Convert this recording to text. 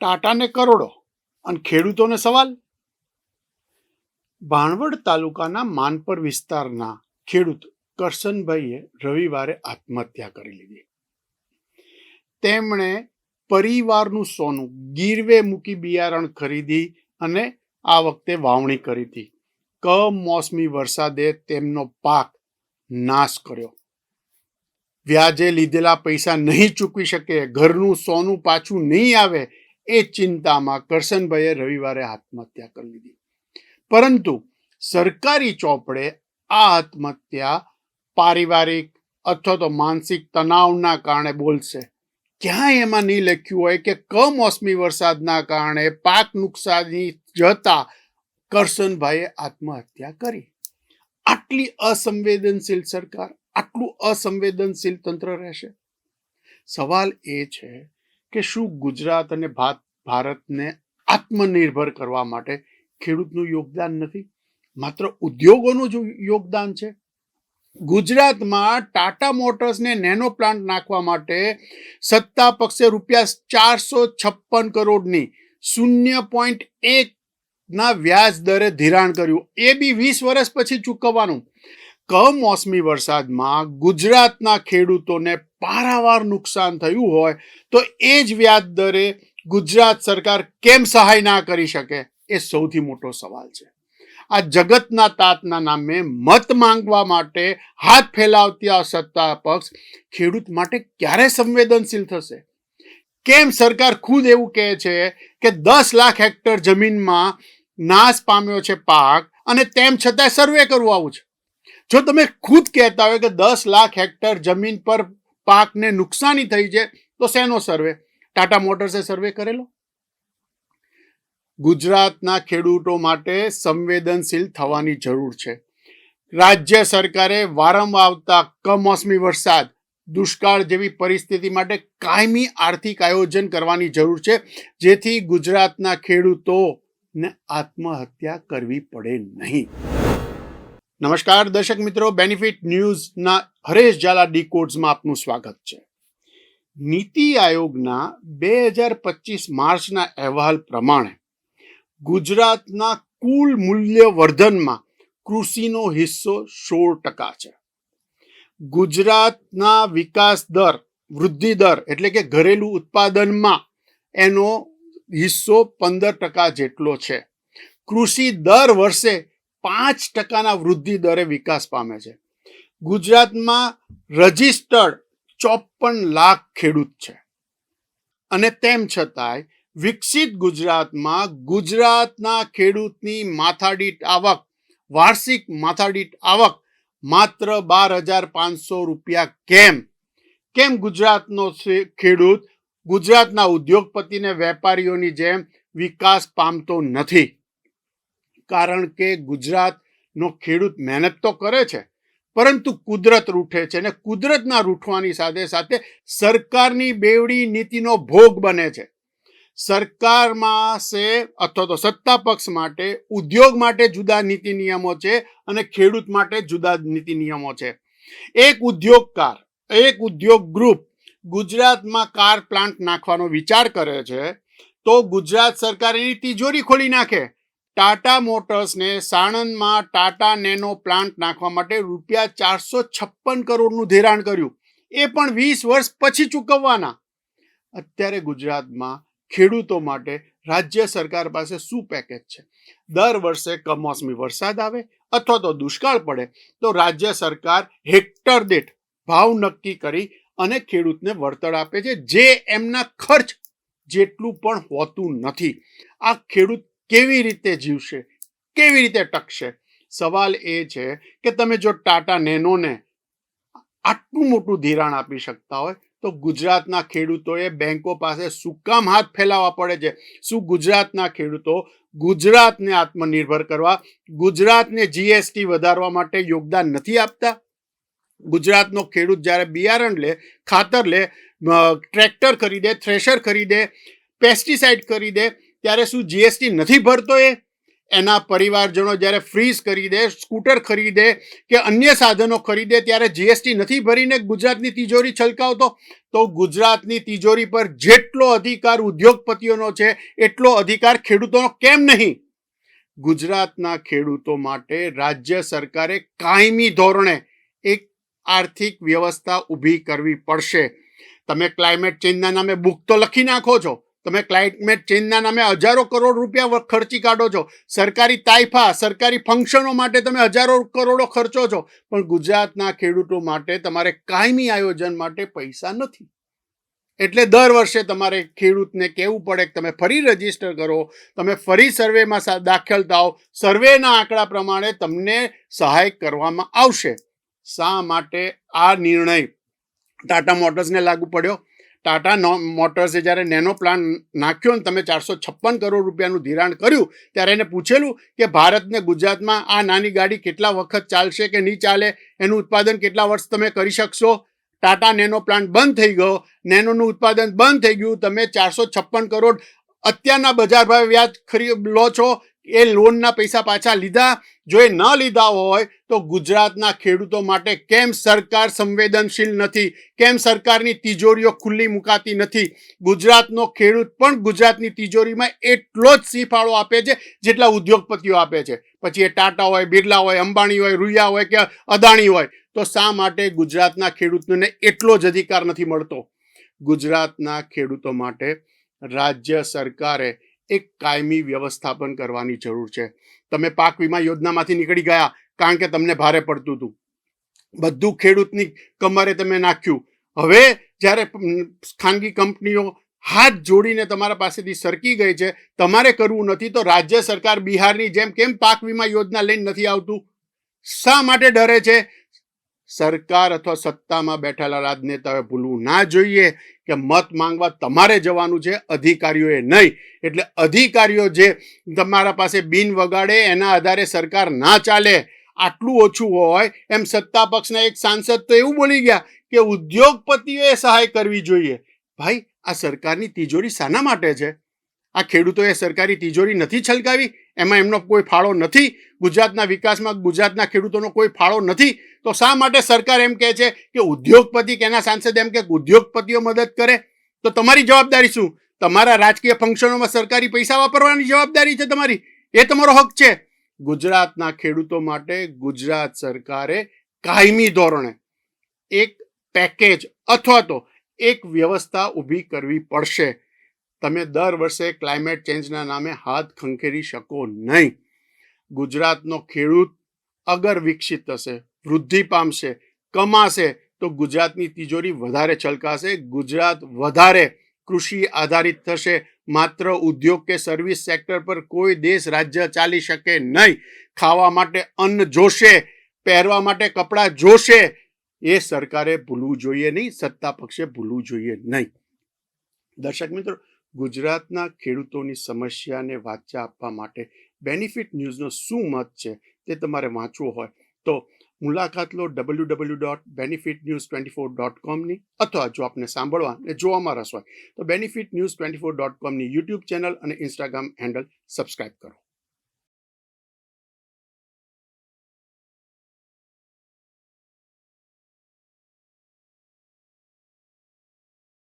ટાટાને કરોડો અને ખેડૂતોને સવાલ? ભાણવડ તાલુકાના માનપર વિસ્તારના ખેડૂત કરશનભાઈએ રવિવારે આત્મહત્યા કરી લીધી. તેમણે પરિવારનું સોનું ગીરવે મૂકી બિયારણ ખરીદી અને આ વખતે વાવણી કરી હતી. કમોસમી વરસાદે તેમનો પાક નાશ કર્યો. વ્યાજે લીધેલા પૈસા નહીં ચૂકવી શકે, ઘરનું સોનું પાછું નહીં આવે એ ચિંતામાં કરશનભાઈએ રવિવારે આત્મહત્યા કરી લીધી. પરંતુ સરકારી ચોપડે આ આત્મહત્યા પારિવારિક અથવા તો માનસિક તણાવના કારણે બોલશે. ક્યાંય એમાં નહીં લખ્યું હોય કે કમોસમી વરસાદના કારણે પાક નુકસાની જતા કરશનભાઈએ આત્મહત્યા કરી. આટલી અસંવેદનશીલ સરકાર, આટલું અસંવેદનશીલ તંત્ર રહેશે? સવાલ એ છે કે શું ગુજરાત અને ભારતને આત્મનિર્ભર કરવા માટે ખેડૂતનું યોગદાન નથી? માત્ર ઉદ્યોગોનું જ યોગદાન છે? ગુજરાતમાં ટાટા મોટર્સને નેનો પ્લાન્ટ નાખવા માટે સત્તા પક્ષે રૂપિયા ચારસો છપ્પન કરોડની શૂન્ય પોઈન્ટ એક ના વ્યાજ દરે ધિરાણ કર્યું. એ બી વીસ વર્ષ પછી ચૂકવવાનું. કમોસમી વરસાદમાં ગુજરાતના ખેડૂતોને પારાવાર નુકસાન થયું હોય, તો એ જ વ્યાજ દરે ગુજરાત સરકાર કેમ સહાય ના કરી શકે, એ સૌથી મોટો સવાલ છે. આ જગતના તાતના નામે મત માંગવા માટે હાથ ફેલાવતી આ સત્તા પક્ષ ખેડૂત માટે ક્યારે સંવેદનશીલ થશે? કેમ સરકાર ખુદ એવું કહે છે કે દસ લાખ હેક્ટર જમીનમાં નાશ પામ્યો છે પાક અને તેમ છતાંય સર્વે કરવું આવું છે? જો તમે ખુદ કહેતા હોય કે દસ લાખ હેક્ટર જમીન પર પાકને નુકસાની થઈ છે, તો શેનો સર્વે? ટાટા મોટર્સે સર્વે કરેલો? ગુજરાતના ખેડૂતો માટે સંવેદનશીલ થવાની જરૂર છે. રાજ્ય સરકારે વારંવાર આવતા કમોસમી વરસાદ, દુષ્કાળ જેવી પરિસ્થિતિ માટે કાયમી આર્થિક આયોજન કરવાની જરૂર છે, જેથી ગુજરાતના ખેડૂતોને આત્મહત્યા કરવી પડે નહીં. નમસ્કાર દર્શક મિત્રો બેનિફિટ ન્યૂઝના હરેશ ઝાલા ડીકોડ્સમાં આપનું સ્વાગત છે. નીતિ આયોગના બે હજાર પચીસ માર્ચના અહેવાલ પ્રમાણે ગુજરાતના કુલ મૂલ્ય વર્ધનમાં કૃષિનો હિસ્સો સોળ ટકા છે. ગુજરાતના વિકાસ દર, વૃદ્ધિ દર એટલે કે ઘરેલું ઉત્પાદનમાં એનો હિસ્સો પંદર ટકા જેટલો છે. કૃષિ દર વર્ષે પાંચ ટકાના વૃદ્ધિ દરે વિકાસ પામે છે. ગુજરાતમાં રજિસ્ટર્ડ ચોપન લાખ ખેડૂત છે. અને તેમ છતાંય વિકસિત ગુજરાતમાં ગુજરાતના ખેડૂતની માથાદીઠ આવક, વાર્ષિક માથાદીઠ આવક માત્ર બાર હજાર પાંચસો રૂપિયા કેમ? કેમ ગુજરાતનો ખેડૂત? ગુજરાતના ઉદ્યોગપતિને વેપારીઓની જેમ વિકાસ પામતો નથી. કારણ કે ગુજરાતનો ખેડૂત મહેનત તો કરે છે, પરંતુ કુદરત રૂઠે છે અને કુદરતના રૂઠવાની સાથે સાથે સરકારની બેવડી નીતિનો ભોગ બને છે. સરકારમાં છે અથવા તો સત્તા પક્ષ માટે ઉદ્યોગ માટે જુદા નીતિ નિયમો છે અને ખેડૂત માટે જુદા નીતિ નિયમો છે. એક ઉદ્યોગકાર, એક ઉદ્યોગ ગ્રુપ ગુજરાતમાં કાર પ્લાન્ટ નાખવાનો વિચાર કરે છે, તો ગુજરાત સરકાર એની તિજોરી ખોલી નાખે. ટાટા મોટર્સને સાણંદમાં ટાટા નેનો પ્લાન્ટ નાખવા માટે રૂપિયા ચારસો છપ્પન કરોડનું ધિરાણ કર્યું. એ પણ વીસ વર્ષ પછી ચૂકવવાના. અત્યારે ગુજરાતમાં ખેડૂતો માટે રાજ્ય સરકાર પાસે શું પેકેજ છે? દર વર્ષે કમોસમી વરસાદ આવે અથવા તો દુષ્કાળ પડે, તો રાજ્ય સરકાર હેક્ટર દીઠ ભાવ નક્કી કરી અને ખેડૂતને વળતર આપે છે, જે એમના ખર્ચ જેટલું પણ હોતું નથી. આ ખેડૂત કેવી રીતે જીવશે? કેવી રીતે ટકશે? સવાલ એ છે કે તમે જો ટાટા નેનોને આટલું મોટું ધિરાણ આપી શકતા હોય, તો ગુજરાતના ખેડૂતોએ બેંકો પાસે શું કામ હાથ ફેલાવવા પડે છે? શું ગુજરાતના ખેડૂતો ગુજરાતને આત્મનિર્ભર કરવા, ગુજરાતને જીએસટી વધારવા માટે યોગદાન નથી આપતા? ગુજરાતનો ખેડૂત જ્યારે બિયારણ લે, ખાતર લે ટ્રેક્ટર ખરીદે, થ્રેશર ખરીદે, પેસ્ટિસાઇડ ખરીદે ત્યારે શું જીએસટી નથી ભરતો એ? એના પરિવારજનો જ્યારે ફ્રીઝ કરી દે સ્કૂટર ખરીદે કે અન્ય સાધનો ખરીદે ત્યારે જીએસટી નથી ભરીને ગુજરાતની તિજોરી છલકાવતો? તો ગુજરાતની તિજોરી પર જેટલો અધિકાર ઉદ્યોગપતિઓનો છે, એટલો અધિકાર ખેડૂતોનો કેમ નહીં? ગુજરાતના ખેડૂતો માટે રાજ્ય સરકારે કાયમી ધોરણે એક આર્થિક વ્યવસ્થા ઊભી કરવી પડશે. તમે ક્લાઇમેટ ચેન્જના નામે બુક તો લખી નાખો છો. તમે ક્લાઇમેટ ચેન્જના નામે હજારો કરોડ રૂપિયા ખર્ચી કાઢો છો. સરકારી તાઇફા સરકારી ફંક્શનો માટે તમે હજારો કરોડો ખર્ચો છો. પણ ગુજરાતના ખેડૂતો માટે તમારે કાયમી આયોજન માટે પૈસા નથી. એટલે દર વર્ષે તમારે ખેડૂતને કહેવું પડે કે તમે ફરી રજિસ્ટર કરો, તમે ફરી સર્વેમાં દાખલ થાઓ. સર્વેના આંકડા પ્રમાણે તમને સહાય કરવામાં આવશે. શા માટે આ નિર્ણય ટાટા મોટર્સને લાગુ પડ્યો? ટાટા મોટર્સે જ્યારે નેનો પ્લાન નાખ્યો ને તમે ચારસો છપ્પન કરોડ રૂપિયાનું ધિરાણ કર્યું, ત્યારે એને પૂછેલું કે ભારતને ગુજરાતમાં આ નાની ગાડી કેટલા વખત ચાલશે કે નહીં ચાલે, એનું ઉત્પાદન કેટલા વર્ષ તમે કરી શકશો? ટાટા નેનો પ્લાન્ટ બંધ થઈ ગયો. નેનોનું ઉત્પાદન બંધ થઈ ગયું. તમે ચારસો છપ્પન કરોડ અત્યારના બજાર ભાવે વ્યાજ ખરી લો છો. એ લોનના પૈસા પાછા લીધા. જો એ ન લીધા હોય તો ગુજરાતના ખેડૂતો માટે કેમ સરકાર સંવેદનશીલ નથી? કેમ સરકારની તિજોરીઓ ખુલ્લી મુકાતી નથી? ગુજરાતનો ખેડૂત પણ ગુજરાતની તિજોરીમાં એટલો જ સિંહફાળો આપે છે જેટલા ઉદ્યોગપતિઓ આપે છે. પછી એ ટાટા હોય, બિરલા હોય, અંબાણી હોય, રૂયા હોય કે અદાણી હોય, તો શા માટે ગુજરાતના ખેડૂતોને એટલો જ અધિકાર નથી મળતો? ગુજરાતના ખેડૂતો માટે રાજ્ય સરકારે એક કાયમી વ્યવસ્થાપન કરવાની જરૂર છે. તમે પાક વીમા યોજનામાંથી નીકળી ગયા, કારણ કે તમને ભારે પડતું હતું. બધું ખેડૂતની કમરે તમે નાખ્યું. હવે જ્યારે ખાનગી કંપનીઓ હાથ જોડીને તમારા પાસેથી સરકી ગઈ છે, તમારે કરવું નથી તો રાજ્ય સરકાર બિહારની જેમ કેમ પાક વીમા યોજના લઈને નથી આવતું? શા માટે ડરે છે? સરકાર અથવા સત્તામાં બેઠેલા રાજનેતાઓએ ભૂલવું ના જોઈએ. કે મત માંગવા તમારે જવાનું છે, અધિકારીઓએ નહીં. એટલે અધિકારીઓ જે તમારા પાસે બિન વગાડે, એના આધારે સરકાર ના ચાલે, આટલું ઓછું હોય, એમ સત્તા પક્ષના એક સાંસદ તો એવું બોલી ગયા કે ઉદ્યોગપતિઓએ સહાય કરવી જોઈએ. ભાઈ, આ સરકારની તિજોરી શાના માટે છે? આ ખેડૂતોએ સરકારી તિજોરી નથી છલકાવી? એમાં એમનો કોઈ ફાળો નથી. ગુજરાતના વિકાસમાં ગુજરાતના ખેડૂતોનો કોઈ ફાળો નથી. તો શા માટે સરકાર એમ કહે છે કે ઉદ્યોગપતિ કે એના સાંસદ એમ કે ઉદ્યોગપતિઓ મદદ કરે? તો તમારી જવાબદારી શું? તમારા રાજકીય ફંક્શનોમાં સરકારી પૈસા વાપરવાની જવાબદારી છે તમારી? એ તમારો હક છે. ગુજરાતના ખેડૂતો માટે ગુજરાત સરકારે કાયમી ધોરણે એક પેકેજ અથવા તો એક વ્યવસ્થા ઊભી કરવી પડશે. તમે દર વર્ષે ક્લાઇમેટ ચેન્જના નામે હાથ ખંખેરી શકો નહીં. ગુજરાતનો ખેડૂત અગર વિકસિત થશે, વૃદ્ધિ પામશે, કમાશે, તો ગુજરાતની તિજોરી વધારે છલકાશે. ગુજરાત વધારે કૃષિ આધારિત થશે. માત્ર ઉદ્યોગ કે સર્વિસ સેક્ટર પર કોઈ દેશ રાજ્ય ચાલી શકે નહીં. ખાવા માટે અન્ન જોશે, પહેરવા માટે કપડાં જોશે. એ સરકારે ભૂલવું જોઈએ નહીં, સત્તા પક્ષે ભૂલવું જોઈએ નહીં. દર્શક મિત્રો ગુજરાતના ખેડૂતોની સમસ્યાને વાચા આપવા માટે બેનિફિટ ન્યૂઝનો શું મત છે તે તમારે વાંચવું હોય તો મુલાકાત લો W W dot Benefit News twenty four dot કોમની અથવા જો આપને સાંભળવા અને જોવામાં રસ હોય તો benefit news twenty four dot કોમની YouTube channel અને ઇન્સ્ટાગ્રામ હેન્ડલ સબસ્ક્રાઇબ કરો.